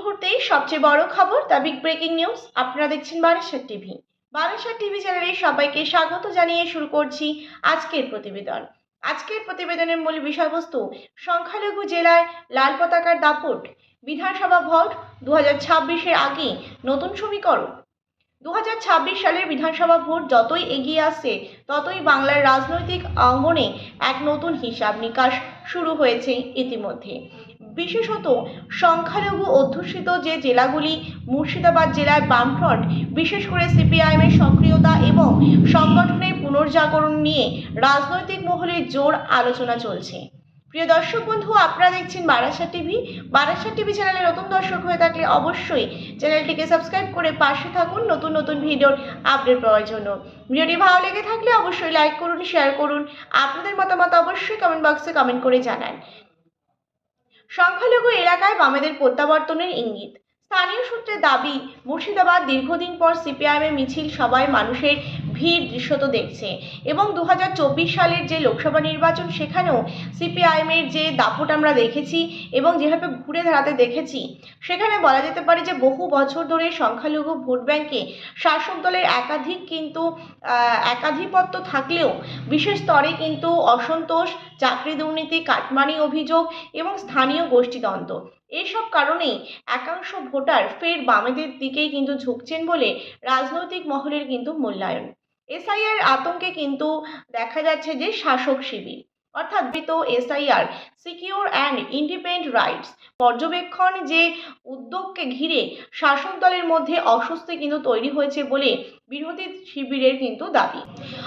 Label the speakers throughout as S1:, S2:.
S1: মুহূর্তেই সবচেয়ে বড় খবর দ্য বিগ ব্রেকিং নিউজ। আপনারা দেখছেন বারাসাত টিভি। বারাসাত টিভি চ্যানেলে সবাইকে স্বাগত জানিয়ে শুরু করছি আজকের প্রতিবেদন। আজকের প্রতিবেদনের মূল বিষয়বস্তু, সংখ্যালঘু জেলায় লাল পতাকার দাপট, বিধানসভা ভোট দু হাজার আগে নতুন সমীকরণ। দু সালের বিধানসভা ভোট যতই এগিয়ে আসছে ততই বাংলার রাজনৈতিক অঙ্গনে এক নতুন হিসাব নিকাশ শুরু হয়েছে ইতিমধ্যে। বিশেষত সংখ্যালঘু অধ্যুষিত যে জেলাগুলি মুর্শিদাবাদ জেলায় বামফ্রন্ট, বিশেষ করে সিপিআইএমের সক্রিয়তা এবং সংগঠনের পুনর্জাগরণ নিয়ে রাজনৈতিক মহলে জোর আলোচনা চলছে। প্রিয় দর্শক বন্ধু, আপনারা দেখছেন বারাসা টিভি। বারাসা টিভি চ্যানেলে নতুন দর্শক হয়ে থাকলে অবশ্যই চ্যানেলটিকে সাবস্ক্রাইব করে পাশে থাকুন নতুন নতুন ভিডিওর আপডেট পাওয়ার জন্য। ভিডিওটি ভালো লেগে থাকলে অবশ্যই লাইক করুন, শেয়ার করুন। আপনাদের মতামত অবশ্যই কমেন্ট বক্সে কমেন্ট করে জানান। সংখ্যালঘু এলাকায় বামেদের প্রত্যাবর্তনের ইঙ্গিত। স্থানীয় সূত্রে দাবি, মুর্শিদাবাদ দীর্ঘদিন পর সিপিআইএমের মিছিল সবাই মানুষের ভিড় দৃশ্যত দেখছে। এবং দু হাজার চব্বিশ সালের যে লোকসভা নির্বাচন, সেখানেও সিপিআইএমের যে দাপট আমরা দেখেছি এবং যেভাবে ঘুরে দাঁড়াতে দেখেছি, সেখানে বলা যেতে পারে যে বহু বছর ধরে সংখ্যালঘু ভোট ব্যাংকে শাসক দলের একাধিক কিন্তু একাধিপত্য থাকলেও বিশেষ স্তরে কিন্তু অসন্তোষ, চাকরি দুর্নীতি, কাটমানি অভিযোগ এবং স্থানীয় গোষ্ঠীদ্বন্দ্ব। এইসব কারণেই একাংশ ভোটার ফের বামেদের দিকেই কিন্তু ঝুঁকছেন বলে রাজনৈতিক মহলের কিন্তু মূল্যায়ন। এসআইআর আতঙ্কে কিন্তু দেখা যাচ্ছে যে শাসক শিবির। অর্থাৎ বিত SIR secure and independent rights পর্যবেক্ষণ যে উদ্যোগকে ঘিরে শাসক দলের মধ্যে অস্বস্তি কিন্তু তৈরি হয়েছে বলে বিরোধী শিবিরের কিন্তু দাবি।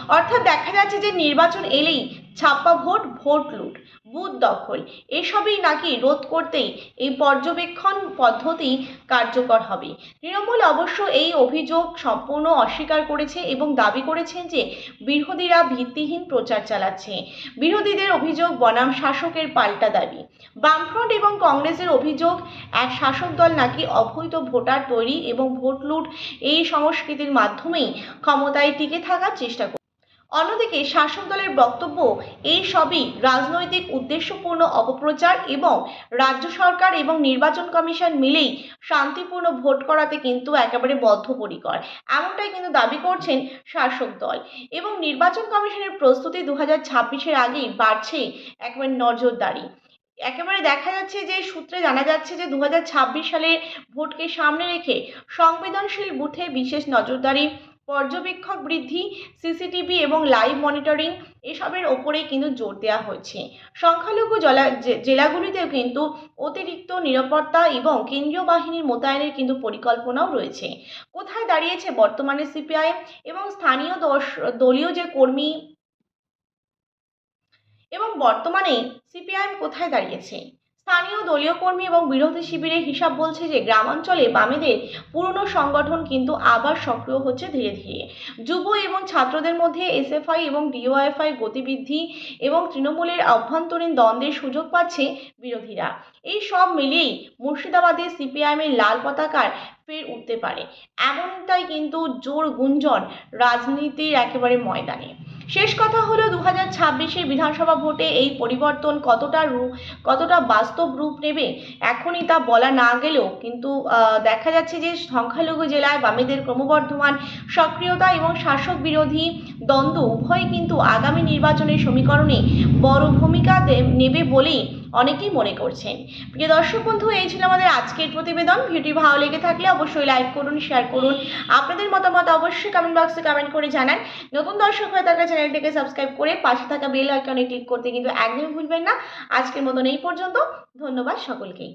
S1: অর্থাৎ দেখা যাচ্ছে যে নির্বাচন এলেই ছাপ্পা ভোট ভোট লুট, বুথ দখল, এসবই নাকি রোধ করতেই এই পর্যবেক্ষণ পদ্ধতি কার্যকর হবে। তৃণমূল অবশ্য এই অভিযোগ সম্পূর্ণ অস্বীকার করেছে এবং দাবি করেছেন যে বিরোধীরা ভিত্তিহীন প্রচার চালাচ্ছে। বিরোধীদের অভিযোগ বনাম শাসকের পাল্টা দাবি। বামফ্রন্ট এবং কংগ্রেসের অভিযোগ, এক শাসক দল নাকি অবৈধ ভোটার তৈরি এবং ভোট লুট এই সংস্কৃতির মাধ্যমেই ক্ষমতায় টিকে থাকার চেষ্টা অন্যদিকে শাসক দলের বক্তব্য, এই সবই রাজনৈতিক উদ্দেশ্যপূর্ণ অপপ্রচার এবং রাজ্য সরকার এবং নির্বাচন কমিশন মিলেই শান্তিপূর্ণ ভোট করাতে কিন্তু একেবারে বদ্ধপরিকর। এমনটাই কিন্তু দাবি করছেন শাসক দল। এবং নির্বাচন কমিশনের প্রস্তুতি দু হাজার ছাব্বিশের আগেই বাড়ছে একেবারে নজরদারি। একেবারে দেখা যাচ্ছে যে, সূত্রে জানা যাচ্ছে যে দু সালে ভোটকে সামনে রেখে সংবেদনশীল বুথে বিশেষ নজরদারি পর্যবেক্ষক বৃদ্ধি সিসিটিভি এবং লাইভ মনিটরিং এসবের ওপরেই কিন্তু জোর দেওয়া হয়েছে। সংখ্যালঘু জেলা জেলাগুলিতেও কিন্তু অতিরিক্ত নিরাপত্তা এবং কেন্দ্রীয় বাহিনীর মোতায়েনের কিন্তু পরিকল্পনাও রয়েছে। কোথায় দাঁড়িয়েছে বর্তমানে সিপিআইএম এবং স্থানীয় দলীয় যে কর্মী এবং বর্তমানে সিপিআইএম কোথায় দাঁড়িয়েছে? স্থানীয় দলীয় কর্মী এবং বিরোধী শিবিরের হিসাব বলছে যে গ্রামাঞ্চলে বামেদের পুরনো সংগঠন কিন্তু আবার সক্রিয় হচ্ছে ধীরে ধীরে। যুব এবং ছাত্রদের মধ্যে এসএফআই এবং ডিওএফআই গতিবৃদ্ধি এবং তৃণমূলের অভ্যন্তরীণ দ্বন্দ্বের সুযোগ পাচ্ছে বিরোধীরা। এই সব মিলিয়েই মুর্শিদাবাদে সিপিআইএমের লাল পতাকার ফের উঠতে পারে। এমনটাই কিন্তু জোর গুঞ্জন রাজনীতির একেবারে ময়দানে। শেষ কথা হলো দু হাজার ছাব্বিশের বিধানসভা ভোটে এই পরিবর্তন কতটা রূপ কতটা বাস্তব রূপ নেবে, এখনই তা বলা না গেলেও, কিন্তু দেখা যাচ্ছে যে সংখ্যালঘু জেলায় বামেদের ক্রমবর্ধমান সক্রিয়তা এবং শাসক বিরোধী দ্বন্দ্ব উভয় কিন্তু আগামী নির্বাচনের সমীকরণে বড় ভূমিকা নেবে বলেই অনেকেই মনে করছেন। প্রিয় দর্শক বন্ধু, এই ছিল আমাদের আজকের প্রতিবেদন। ভিডিওটি ভালো লেগে থাকলে অবশ্যই লাইক করুন শেয়ার করুন। আপনাদের মতামত অবশ্যই কমেন্ট বক্সে কমেন্ট করে জানান। নতুন দর্শক হয়ে থাকলে চ্যানেলটিকে সাবস্ক্রাইব করে পাশে থাকা বেল আইকনে ক্লিক করতে কিন্তু একদমই ভুলবেন না। আজকের মতন এই পর্যন্ত। ধন্যবাদ সকলকেই।